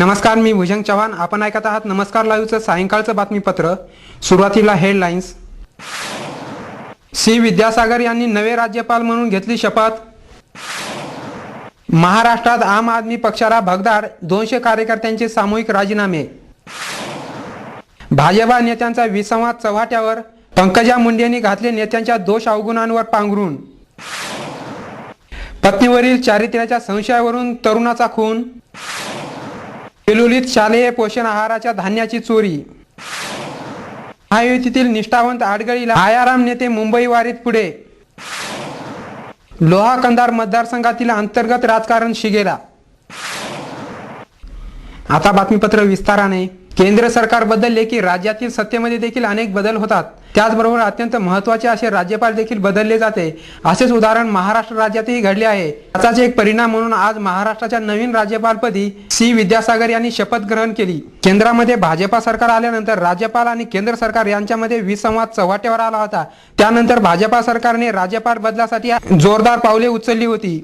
नमस्कार मी भुजंग चव्हाण. आपण ऐकत आहात नमस्कार लाईव्हचं सायंकाळचं बातमीपत्र. सुरुवातीला हेडलाईन्स. सी विद्यासागर यांनी नवे राज्यपाल म्हणून घेतली शपथ. महाराष्ट्रात आम आदमी पक्षाला भगदाड दोनशे कार्यकर्त्यांचे सामूहिक राजीनामे. भाजपा नेत्यांचा विसंवाद चव्हाट्यावर पंकजा मुंडेंनी घातले नेत्यांच्या दोष अवगुणांवर पांघरून पत्नीवरील चारित्र्याच्या संशयावरून तरुणाचा खून. पिलुलीत शालेय पोषण आहाराच्या धान्याची चोरी. महायुतीतील निष्ठावंत आडगळीला आयाराम नेते मुंबई वारीत पुढे. लोहा कंधार मतदारसंघातील अंतर्गत राजकारण शिगेला. आता बातमीपत्र विस्ताराने. केंद्र सरकार बदलले की राज्यातील सत्तेमध्ये देखील अनेक बदल होतात. त्याचबरोबर अत्यंत महत्त्वाचे असे राज्यपाल देखील बदलले जाते. असेच उदाहरण महाराष्ट्र राज्यातही घडले आहे. याचाच एक परिणाम म्हणून आज महाराष्ट्राच्या नवीन राज्यपालपदी सी. विद्यासागर यांनी शपथ ग्रहण केली. केंद्रामध्ये भाजपा सरकार आल्यानंतर राज्यपाल आणि केंद्र सरकार यांच्यामध्ये विसंवाद चव्हाट्यावर आला होता. त्यानंतर भाजपा सरकारने राज्यपाल बदलासाठी जोरदार पावले उचलली होती.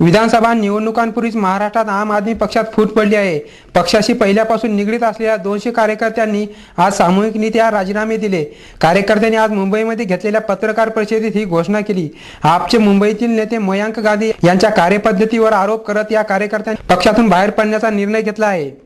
विधानसभा निवडणुकांपूर्वीच महाराष्ट्रात आम आदमी पक्षात फूट पडली आहे. पक्षाशी पहिल्यापासून निगडीत असलेल्या दोनशे कार्यकर्त्यांनी आज सामूहिक नेत्या राजीनामे दिले. कार्यकर्त्यांनी आज मुंबईमध्ये घेतलेल्या पत्रकार परिषदेत ही घोषणा केली. आपचे मुंबईतील नेते मयांक गांधी यांच्या कार्यपद्धतीवर आरोप करत या कार्यकर्त्यांनी पक्षातून बाहेर पडण्याचा निर्णय घेतला आहे.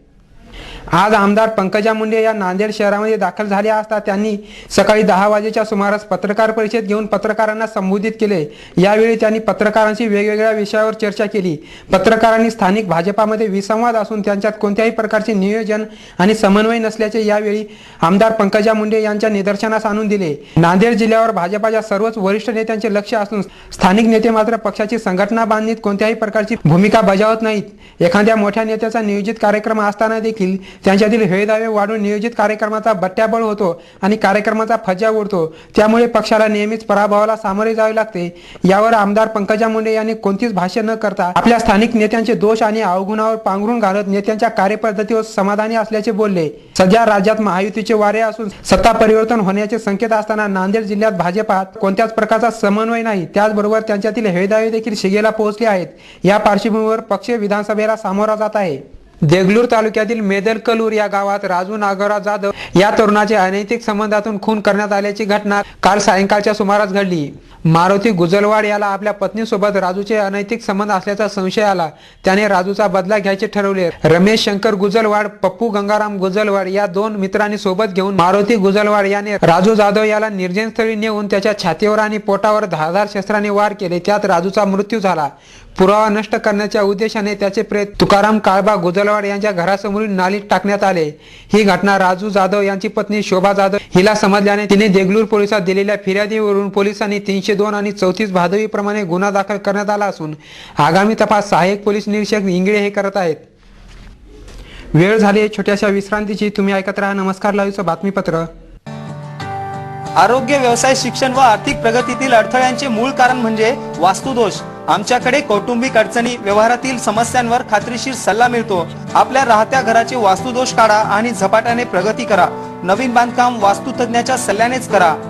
आज आमदार पंकजा मुंडे या नांदेड शहरामध्ये दाखल झाल्या असता त्यांनी सकाळी दहा वाजेच्या सुमारास पत्रकार परिषद घेऊन पत्रकारांना संबोधित केले. यावेळी त्यांनी पत्रकारांशी वेगवेगळ्या विषयावर चर्चा केली. पत्रकारांनी स्थानिक भाजपामध्ये विसंवाद असून त्यांच्यात कोणत्याही प्रकारचे नियोजन आणि समन्वय नसल्याचे यावेळी आमदार पंकजा मुंडे यांच्या निदर्शनास आणून दिले. नांदेड जिल्ह्यावर भाजपाच्या सर्वच वरिष्ठ नेत्यांचे लक्ष असून स्थानिक नेते मात्र पक्षाची संघटना बांधणीत कोणत्याही प्रकारची भूमिका बजावत नाहीत. एखाद्या मोठ्या नेत्याचा नियोजित कार्यक्रम असताना देखील त्यांच्यातील हेळदावे वाढून नियोजित कार्यक्रमाचा बट्ट्याबळ होतो आणि कार्यक्रमाचा फज्जा उडतो. त्यामुळे पक्षाला नेहमीच पराभवाला सामोरे जावे लागते. यावर आमदार पंकजा मुंडे यांनी कोणतीच भाष्य न करता आपल्या स्थानिक नेत्यांचे दोष आणि अवगुणावर पांघरून घालत नेत्यांच्या कार्यपद्धतीवर समाधानी असल्याचे बोलले. सध्या राज्यात महायुतीचे वारे असून सत्ता परिवर्तन होण्याचे संकेत असताना नांदेड जिल्ह्यात भाजपात कोणत्याच प्रकारचा समन्वय नाही. त्याचबरोबर त्यांच्यातील हेळदावे देखील शिगेला पोहोचले आहेत. या पार्श्वभूमीवर पक्ष विधानसभेला सामोरा जात आहे. देगलूर तालुक्यातील मेदलकलूर या गावात राजू नागोराव जाधव या तरुणाचे अनैतिक संबंधातून खून करण्यात आल्याची घटना काल सायंकाळच्या सुमारास घडली. मारुती गुजलवाड याला आपल्या पत्नीसोबत राजूचे अनैतिक संबंध असल्याचा संशय आला. त्याने राजूचा बदला घ्यायचे ठरवले. रमेश शंकर गुजलवाड पप्पू गंगाराम गुजलवाड या दोन मित्रांनी सोबत घेऊन मारुती गुजलवाड याने राजू जाधव याला निर्जन स्थळी नेऊन त्याच्या छातीवर आणि पोटावर धारधार शस्त्राने वार केले. त्यात राजूचा मृत्यू झाला. पुरावा नष्ट करण्याच्या उद्देशाने त्याचे प्रेत तुकाराम काळबा गुजलवाड यांच्या घरासमोरील नालीत टाकण्यात आले. ही घटना राजू जाधव यांची पत्नी शोभा जाधव हिला समजल्याने तिने देगलूर पोलिसात दिलेल्या फिर्यादीवरून पोलिसांनी तीनशे दोन आणि चौतीस भादवीप्रमाणे गुन्हा दाखल करण्यात आला असून आगामी तपास सहाय्यक पोलीस निरीक्षक इंगळे हे करत आहेत. वेळ झाली छोट्याशा विश्रांतीची. तुम्ही ऐकत राहा. नमस्कार. लाईव्हचं बातमीपत्र. आरोग्य व्यवसाय शिक्षण व आर्थिक प्रगतीतील अडथळ्यांचे मूळ कारण म्हणजे वास्तुदोष. आमच्याकडे कौटुंबिक अडचणी व्यवहारातील समस्यांवर खात्रीशीर सल्ला मिळतो. आपल्या राहत्या घराचे वास्तुदोष काढा आणि झपाट्याने प्रगती करा. नवीन बांधकाम वास्तुतज्ञाच्या सल्ल्यानेच करा.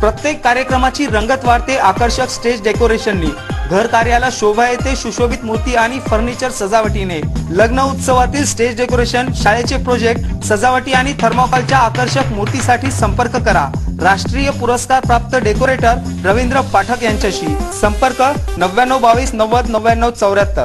प्रत्येक कार्यक्रमाची रंगत वाढते आकर्षक स्टेज डेकोरेशननी. घर कार्याला शोभा येते सुशोभित मूर्ती आणि फर्निचर सजावटीने. लग्न उत्सवातील स्टेज डेकोरेशन शाळेचे प्रोजेक्ट सजावटी आणि थर्मोकॉलच्या आकर्षक मूर्तीसाठी संपर्क करा. राष्ट्रीय पुरस्कार प्राप्त डेकोरेटर रवींद्र पाठक यांच्याशी. संपर्क नव्याण्णव बावीस नव्वद नव्याण्णव चौऱ्याहत्तर.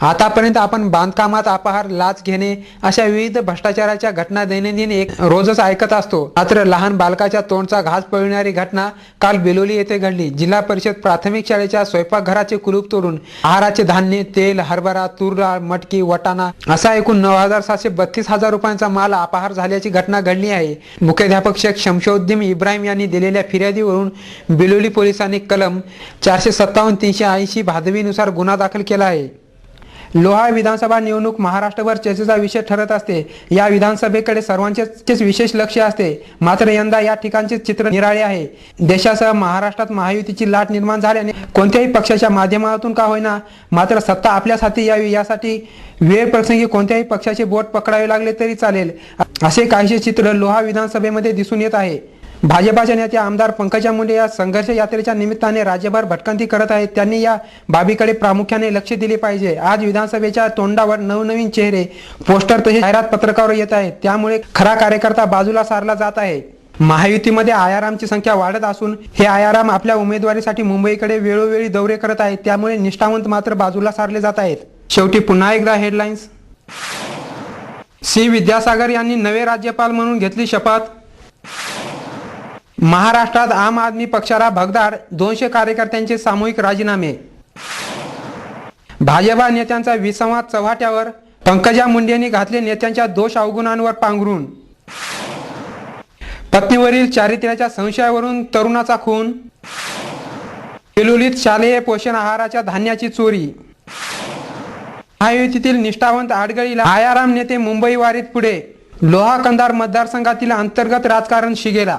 आतापर्यंत आपण बांधकामात अपहार लाच घेणे अशा विविध भ्रष्टाचाराच्या घटना दैनंदिन एक रोजच ऐकत असतो. मात्र लहान बालकाच्या तोंडचा घास पळविणारी घटना काल बेलोली येथे घडली. जिल्हा परिषद प्राथमिक शाळेच्या स्वयंपाकघराचे कुलूप तोडून आहाराचे धान्य तेल हरभरा तूर डाळ मटकी वटाणा असा एकूण नऊ हजार सातशे बत्तीस हजार रुपयांचा माल अपहार झाल्याची घटना घडली आहे. मुख्याध्यापक शेख शमशोद्दीन इब्राहिम यांनी दिलेल्या फिर्यादीवरून बेलोली पोलिसांनी कलम चारशे सत्तावन्न तीनशे ऐंशी भादवीनुसार गुन्हा दाखल केला आहे. लोहा विधानसभा निवडणूक महाराष्ट्रभर चर्चेचा विषय ठरत असते. या विधानसभेकडे सर्वांचेच विशेष लक्ष असते. मात्र यंदा या ठिकाणचे चित्र निराळे आहे. देशासह महाराष्ट्रात महायुतीची लाट निर्माण झाल्याने कोणत्याही पक्षाच्या माध्यमातून का होईना मात्र सत्ता आपल्याच हाती यावी यासाठी वेळ प्रसंगी कोणत्याही पक्षाचे बोट पकडावे लागले तरी चालेल. असे काहीसे चित्र लोहा विधानसभेमध्ये दिसून येत आहे. भाजपाच्या नेत्या आमदार पंकजा मुंडे या संघर्ष यात्रेच्या निमित्ताने राज्यभर भटकंती करत आहेत. त्यांनी या बाबीकडे प्रामुख्याने लक्ष दिले पाहिजे. आज विधानसभेच्या तोंडावर नवनवीन चेहरे पोस्टर तसेच जाहिरात पत्रकावर येत आहेत. त्यामुळे खरा कार्यकर्ता बाजूला सारला जात आहे. महायुतीमध्ये आयारामची संख्या वाढत असून हे आयाराम आपल्या उमेदवारीसाठी मुंबईकडे वेळोवेळी दौरे करत आहेत. त्यामुळे निष्ठावंत मात्र बाजूला सारले जात आहेत. शेवटी पुन्हा एकदा हेडलाईन्स. सी. विद्यासागर यांनी नवे राज्यपाल म्हणून घेतली शपथ. महाराष्ट्रात आम आदमी पक्षाला भगदाड दोनशे कार्यकर्त्यांचे सामूहिक राजीनामे. भाजपा नेत्यांचा विसंवाद चव्हाट्यावर पंकजा मुंडेंनी घातले नेत्यांच्या दोष अवगुणांवर पांघरून पत्नीवरील चारित्र्याच्या संशयावरून तरुणाचा खून. केलोलीत शालेय पोषण आहाराच्या धान्याची चोरी. महायुतीतील निष्ठावंत आडगळीला आयाराम नेते मुंबई वारीत पुढे. लोहा कंधार मतदारसंघातील अंतर्गत राजकारण शिगेला.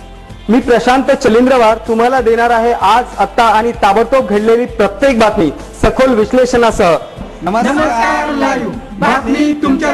मी प्रशांत चलिंद्रवार तुम्हाला देणार आहे आज आत्ता आणि ताबडतोब घडलेली प्रत्येक बातमी सखोल विश्लेषणासह. नमस्कार बातमी तुमच्या